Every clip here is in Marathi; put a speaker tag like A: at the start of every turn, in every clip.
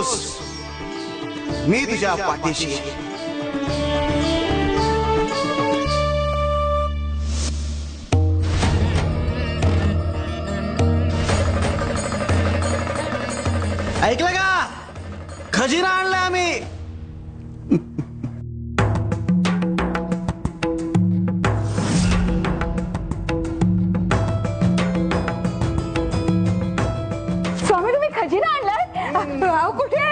A: नकोस मी तुझ्या पाठीशी आहे. ऐकलं का खजिना आणलाय आम्ही
B: स्वामी तुम्ही खजिना आणलाय अहो, कुठे?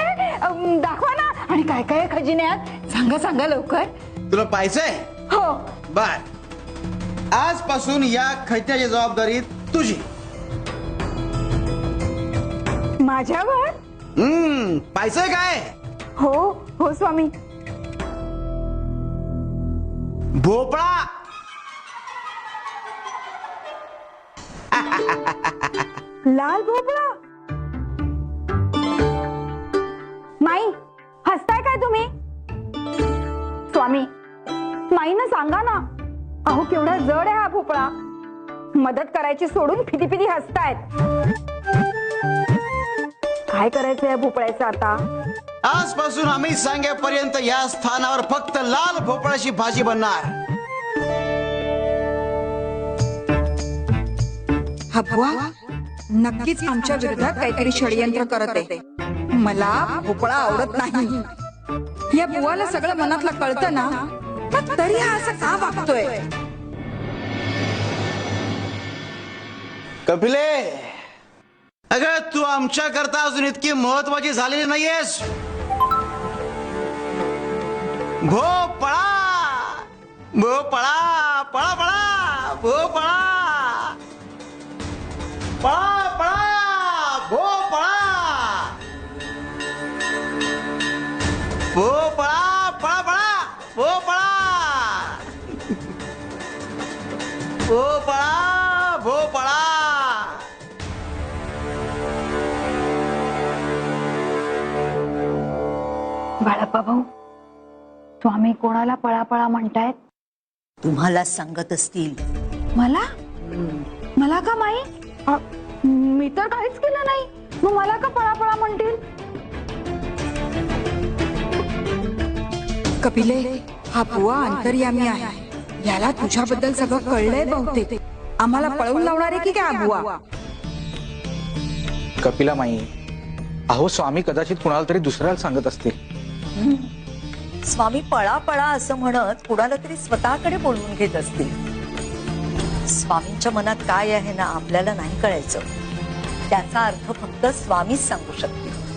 B: दाखवा ना. आणि काय काय आहे खजिन्यात? सांगा सांगा लवकर.
A: तुला पाहिजंय
B: हो.
A: बर आजपासून या खजिन्याची जबाबदारी तुझी.
B: माझ्यावर?
A: हम्म पाहिजंय काय?
B: हो हो स्वामी.
A: भोपळा.
B: लाल भोपळा. माई हसताय काय तुम्ही? स्वामी माईनं सांगा ना अहो केवढा जड आहे हा भोपळा. मदत करायची सोडून फिती फिती हसतायत. काय करायचं या भोपळ्याचं आता?
A: आजपासून आम्ही सांगेपर्यंत या स्थानावर फक्त लाल भोपळ्याची भाजी बनणार.
C: हा नक्कीच आमच्या विरोधात काहीतरी षडयंत्र करत आहे. मला भोपळा आवडत नाही. या बुवाला सगळं मनातलं कळतं ना पण तरी हा असं का वागतोय?
A: कपिले अगं तू आमच्या करता अजून इतकी महत्वाची झालेली नाहीयेस. भोपळा भोपळा पळा पळा भोपळा. पळा पळा भोपळा भोपळा.
B: बाळप्पा भाऊ स्वामी कोणाला पळापळा म्हणतायत?
D: तुम्हाला सांगत असतील.
B: मला? मला का माई अ, मी तर काहीच केलं नाही. मग मला का पळापळा म्हणतील?
C: कपिले हा बुवा अंतर्यामी आहे. याला तुझ्याबद्दल सगळं कळलंय बहुतेक. आम्हाला पळवून लावणार आहे की काय बुवा
E: कपिला माई अहो स्वामी कदाचित कुणाला तरी दुसऱ्याला सांगत असतील.
D: स्वामी पळा पळा असं म्हणत कुणाला तरी स्वतःकडे बोलवून घेत असतील. स्वामींच्या मनात काय आहे ना आपल्याला नाही कळायचं. त्याचा अर्थ फक्त स्वामीच सांगू शकतील.